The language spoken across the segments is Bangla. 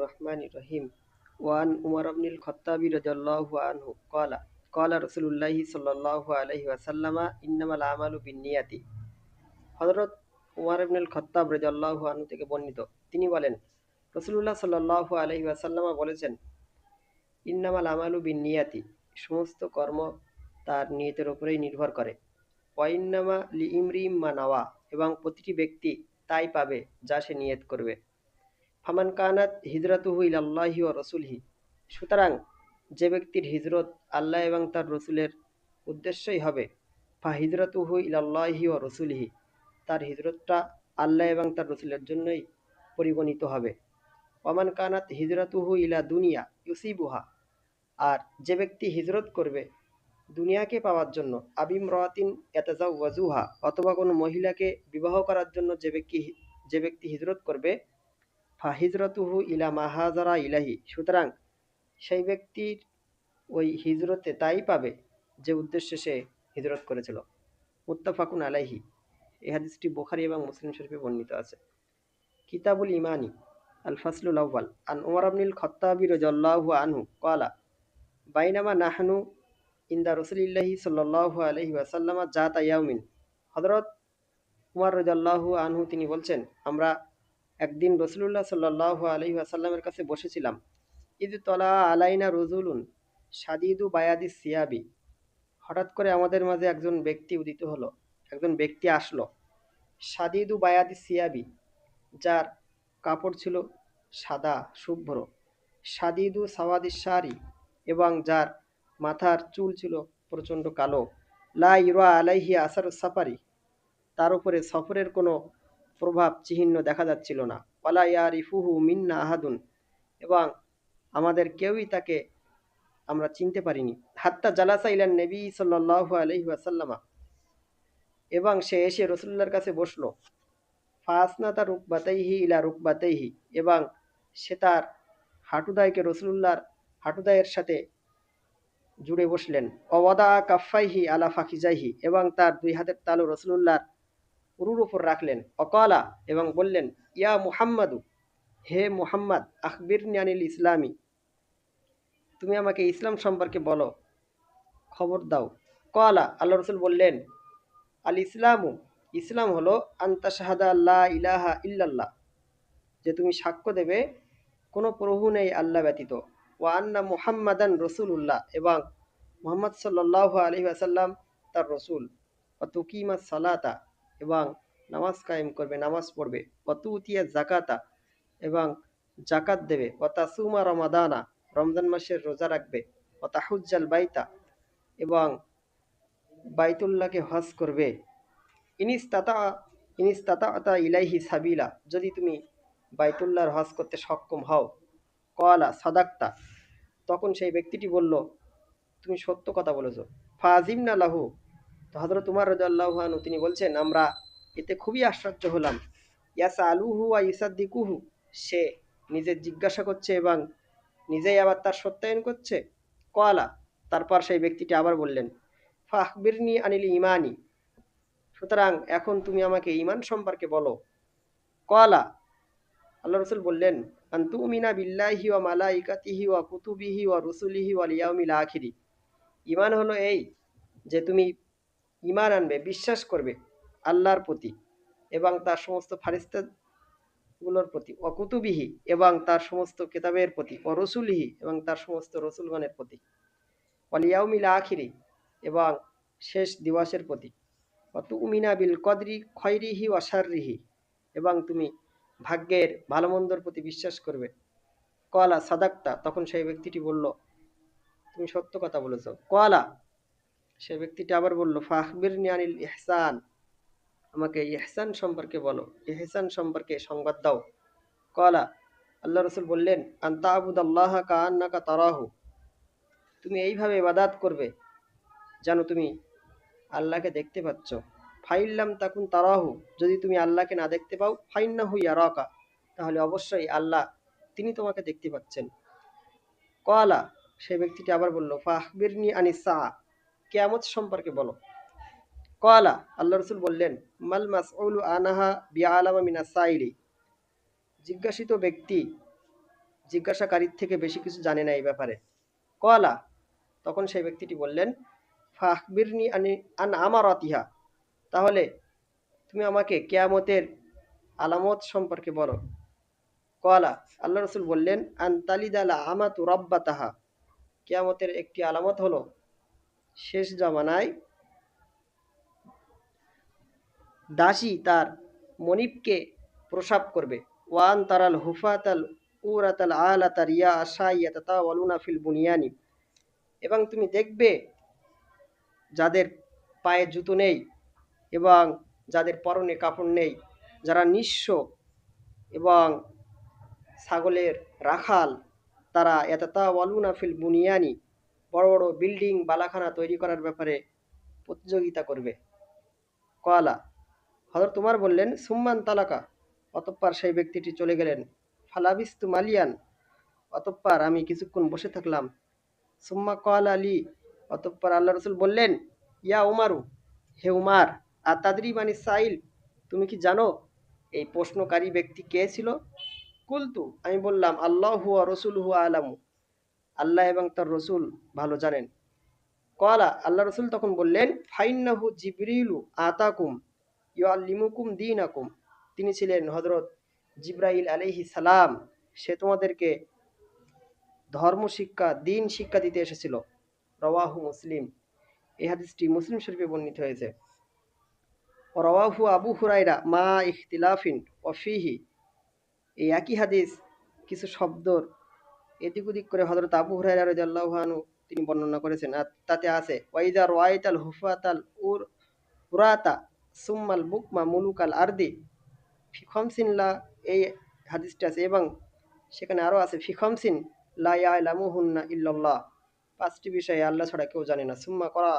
রহমানির রহিম ওয়ান উমর আবনুল খত্তাবি রাদিয়াল্লাহু আনহু ক্বালা ক্বালা রাসূলুল্লাহি সাল্লাল্লাহু আলাইহি ওয়াসাল্লামা, ইন্নামাল আমালু বিন্নিয়াতি। হযরত উমর ইবনুল খত্তাব রাদিয়াল্লাহু আনহু থেকে বর্ণিত। তিনি বলেন, রাসূলুল্লাহ সাল্লাল্লাহু আলাইহি ওয়াসাল্লামা বলেছেন, ইন্নামাল আমালু বিন্নিয়াতি, সমস্ত কর্ম তার নিয়তের উপরেই নির্ভর করে। ওয়াইন্নামা লি ইমরিম মা নাওয়া, এবং প্রতিটি ব্যক্তি তাই পাবে যা সে নিয়ত করবে। ফামান কানাত হিজরাতুহু ইলাল্লাহি ও রসুলহি। সুতরাং যে ব্যক্তির হিজরত আল্লাহ এবং তার রসুলের উদ্দেশ্যই হবে, ফা হিজরাতুহু ইলাল্লাহি ও রসুলহি। তার হিজরতটা আল্লাহ এবং তার রসুলের জন্যই পরিগণিত হবে। ওমান কানাত হিজরাতুহু ইলা দুনিয়া ইউসিবুহা। আর যে ব্যক্তি হিজরত করবে দুনিয়াকে পাওয়ার জন্য আবিম রাতিন এতাজা ওয়াজুহা অথবা কোনো মহিলাকে বিবাহ করার জন্য যে ব্যক্তি যে ব্যক্তি হিজরত করবে ফাহিজরতুহু ইলা মাহাজারা ইলাহি। সুতরাং সেই ব্যক্তির ওই হিজরতে তাই পাবে যে উদ্দেশ্যে সে হিজরত করেছিল। মুত্তাফাকুন আলাইহি। এই হাদিসটি বোখারি এবং মুসলিম শরীফে বর্ণিত আছে। কিতাবুল ইমানি আল ফাসলুল আউ্বাল আন উমর আবনুল খত্তাবি রাদিয়াল্লাহু আনহু ক্বালা, বাইনামা নাহনু ইন্দা রসুলিল্লাহি সাল্লাল্লাহু আলাইহি ওয়াসাল্লামা জাতা ইয়াউমিন। হযরত উমর রাদিয়াল্লাহু আনহু তিনি বলছেন, আমরা একদিন রসুলুল্লাহ সাল্লাহ আলহি আসাল্লামের কাছে বসেছিলাম। ঈদ তলা আলাইনা রজুলুন সাদিদু বায়াদি সিয়াবি। হঠাৎ করে আমাদের মাঝে একজন ব্যক্তি উদিত হলো, একজন ব্যক্তি আসলো। সাদিদু বায়াদি সিয়াবি, যার কাপড় ছিল সাদা, শুভ্র। সাদিদু সাওয়াদি শাড়ি এবং যার মাথার চুল ছিল প্রচণ্ড কালো। লা ইরা আলাইহি আসার সাফারি। তার উপরে সফরের কোনো প্রভাব চিহ্ন দেখা যাচ্ছিল না। ওয়ালা ইয়ারিফুহু মিন্না আহাদুন। এবং আমাদের কেউই তাকে আমরা চিনতে পারিনি। হাত্তা জালাসা ইলান নবী সাল্লাল্লাহু আলাইহি ওয়াসাল্লামা। এবং সে এসে রসুল্লার কাছে বসল, ফাসনাতা রুকবাতাইহি ইলা রুকবাতাইহি। এবং সে তার হাঁটুদায়কে রসুল্লাহর হাঁটুদায়ের সাথে জুড়ে বসলেন। অওয়াদা কাফাইহি আলা ফাকিজাইহি এবং তার দুই হাতের তালু রসুল্লাহর উরুর উপর রাখলেন। অকলা এবং বললেন, ইয়া মুহাম্মাদু, হে মুহাম্মদ আখবির নিয়ানিল ইসলামী। তুমি আমাকে ইসলাম সম্পর্কে বলো, খবর দাও। কলা আল্লাহ রসুল বললেন, আল ইসলামু, ইসলাম হলো আন্তা শাহাদা আল্লাহ ইলাহা ইল্লাল্লাহ, যে তুমি সাক্ষ্য দেবে, কোনো প্রভু নেই আল্লাহ ব্যতীত। ও আন্না মুহাম্মাদান রসুল্লাহ এবং মোহাম্মদ সাল্লাহ আলহি আসাল্লাম তার রসুল। ও তুকিমা সালাতা এবং নামাজ কায়েম করবে, নামাজ পড়বে। অতু উতিয়া জাকাতা এবং জাকাত দেবে। অতা সুমা রমাদানা, রমজান মাসের রোজা রাখবে। অতা হুজ্জাল বাইতা এবং বাইতুল্লাহকে হজ করবে। ইনিস্তাতা ইনিস্তাতা ইলাইহি সাবিলা, যদি তুমি বাইতুল্লাহর হজ করতে সক্ষম হও। কলা সাদাক্তা, তখন সেই ব্যক্তিটি বলল, তুমি সত্য কথা বলেছ। ফাজিম না লাহু তো হজরত উমার রাজু তিনি বলছেন, আমরা এতে খুবই আশ্চর্য হলাম। ইয়াসা আলুহু আর ইসাদ্দিকুহু সে নিজে জিজ্ঞাসা করছে এবং নিজেই আবার তার সত্যায়ন করছে। কয়ালা তারপর সেই ব্যক্তিটি আবার বললেন ফাহবিরনি আনিল ইমানি সুতরাং এখন তুমি আমাকে ইমান সম্পর্কে বলো। কয়ালা আল্লাহ রসুল বললেন আন্তুমিনা বিল্লাহি ওয়া মালাইকাতিহি ওয়া কুতুবিহি ওয়া রসুলিহি ওয়া লিয়াউমিল আখিরি। ইমান হলো এই যে তুমি ইমান আনবে, বিশ্বাস করবে আল্লাহর প্রতি এবং তার সমস্ত ফারিস্তাগুলোর প্রতি, অকুতুবিহি এবং তার সমস্ত কেতাবের প্রতি ও রসুলিহি এবং তার সমস্ত রসুলগণের প্রতি অলিয়াউমিল আখিরি এবং শেষ দিবসের প্রতি অত উমিনা বিল কদরি খয়রিহি অসারিহি এবং তুমি ভাগ্যের ভালো মন্দর প্রতি বিশ্বাস করবে। কলা সাদাক্তা, তখন সেই ব্যক্তিটি বলল, তুমি সত্য কথা বলেছ। কলা সে ব্যক্তিটি আবার বলল ফাহবির নিয়ানিল ইহসান। আমাকে, ইহসান সম্পর্কে বলো। ইহসান সম্পর্কে সংবাদ দাও। কলা আল্লাহ রসুল বললেন আন্তা আবুদ আল্লাহ কান্নাকা তারাহু। তুমি এইভাবে ইবাদাত করবে যেন তুমি আল্লাহকে দেখতে পাচ্ছ। ফাইল্লাম তাকুন তারাহু। যদি তুমি আল্লাহকে না দেখতে পাও ফাইন্না হুইয়া রকা তাহলে অবশ্যই আল্লাহ তিনি তোমাকে দেখতে পাচ্ছেন। কলা সে ব্যক্তিটি আবার বলল ফাহবিরনি আনিসা কেয়ামত সম্পর্কে বলো। কলা আল্লাহ রসুল বললেন, মাল মাসউল আনাহা বিআলামা মিনা সাইলি জিজ্ঞাসিত ব্যক্তি জিজ্ঞাসাকারীর থেকে বেশি কিছু জানে না এই ব্যাপারে। কলা তখন সেই ব্যক্তিটি বললেন ফাহবিরনি আনি, আন আমার অতিহা তাহলে তুমি আমাকে কেয়ামতের আলামত সম্পর্কে বলো। কলা আল্লাহ রসুল বললেন, আন আন্তালিদাল আমাতু রব্বা তাহা কেয়ামতের একটি আলামত হলো শেষ জমানায় দাসী তার মনিবকে প্রসাব করবে। ওয়ান তারাল হুফাতাল উরাতাল আলাতার ইয়া আশাইয়া তা ওয়ালুনা ফিল বুনিয়ানি। এবং তুমি দেখবে যাদের পায়ে জুতো নেই এবং যাদের পরনে কাপড় নেই, যারা নিঃস্ব এবং ছাগলের রাখাল, তারা এততা ওয়ালুনা ফিল বুনিয়ানি বড় বড় বিল্ডিং, বালাখানা তৈরি করার ব্যাপারে প্রতিযোগিতা করবে। কয়ালা হজরত তোমার বললেন, সুম্মান তালাকা। অতঃপর সেই ব্যক্তিটি চলে গেলেন। ফালাবিস্তু মালিয়ান। অতঃপর আমি কিছুক্ষণ বসে থাকলাম। সুম্মা কল আলী অতঃপর আল্লাহ রসুল বললেন, ইয়া উমারু। হে উমার আর তাদরি মানে সাইল, তুমি কি জানো এই প্রশ্নকারী ব্যক্তি কে ছিল? কুলতু। আমি বললাম, আল্লাহ হুয়া রসুল হুয়া আলামু। আল্লাহ এবং তার রসুল ভালো জানেন। কলা আল্লাহ রসুল তখন বললেন, ফাইন্নাহু জিবরিলু আতাকুম, ইউআল্লিমুকুম দিন আকুম তিনি ছিলেন হজরত জিব্রাইল আলাইহি সালাম। সে তোমাদেরকে ধর্ম শিক্ষা, দিন শিক্ষা দিতে এসেছিল। রওয়াহু মুসলিম। এই হাদিসটি মুসলিম শরীফে বর্ণিত হয়েছে। রওয়াহু আবু হুরাইরা মা ইখতিলাফিন ওফিহি এই একই হাদিস কিছু শব্দর এদিক ওদিক করে হজরত আবু হুরাইরা রাদিয়াল্লাহু তিনি বর্ণনা করেছেন, আর তাতে আছে ওয়াইদা রওয়াইতাল হুফাতাল উর হুরাতা সুম্মাল বুকমা মুলুকাল আরদি ফিখমসিন লা এই হাদিসটা আছে, এবং সেখানে আরও আছে ফিখমসিন লা ইয়ালামুহুন্না ইল্লাল্লাহ পাঁচটি বিষয়ে আল্লাহ ছাড়া কেউ জানে না, সুম্মা করা,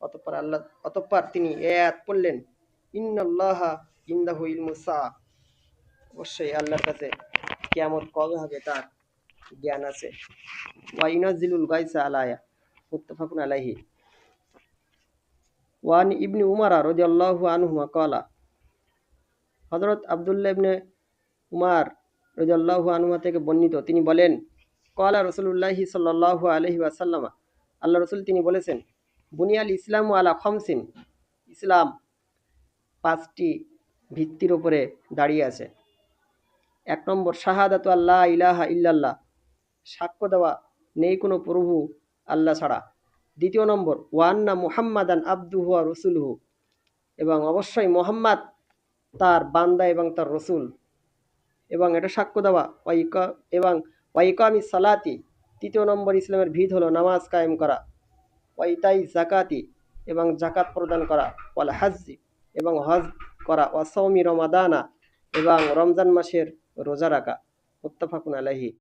অতঃপর আল্লাহ, অতঃপর তিনি এ আয়াত পড়লেন, ইন্নাল্লাহা ইন্দাহু ইলমু সা অবশ্যই আল্লাহর কাছে কিয়ামত কবে হবে তার জ্ঞান আছে। ওয়া ইউনাজিলুল গাইসা আলায়া, মুত্তাফাকুন আলাইহি। ওয়ান ইবনি উমারা রাদিয়াল্লাহু আনহুমা ক্বালা, হযরত আব্দুল্লাহ ইবনে উমার রাদিয়াল্লাহু আনহুমা থেকে বর্ণিত। তিনি বলেন, ক্বালা রাসূলুল্লাহি সাল্লাল্লাহু আলাইহি ওয়াসাল্লাম, আল্লাহ রাসূল তিনি বলেছেন, বুনিয়াল ইসলামু আলা খামসিন ইসলাম পাঁচটি ভিত্তির উপরে দাঁড়িয়ে আছে। এক নম্বর, শাহাদাতু আল্লাহ ইলাহা ইল্লাল্লাহ সাক্ষ্য দেওয়া নেই কোনো প্রভু আল্লাহ ছাড়া। দ্বিতীয় নম্বর ওয়ান্না মুহাম্মাদান আব্দুহু আর রসুলহু। এবং অবশ্যই মোহাম্মদ তার বান্দা এবং তার রসুল। এবং এটা সাক্ষ্য দেওয়া ওয়াইকা এবং ওয়াইকামি সালাতি। তৃতীয় নম্বর, ইসলামের ভিত হলো নামাজ কায়েম করা ওয়াইতাই জাকাতি এবং জাকাত প্রদান করা, ওয়াল হাজ্জি, এবং হজ করা ওয়াসৌমি রমাদানা, এবং রমজান মাসের রোজা রাখা। মুত্তাফাকুন আলাহি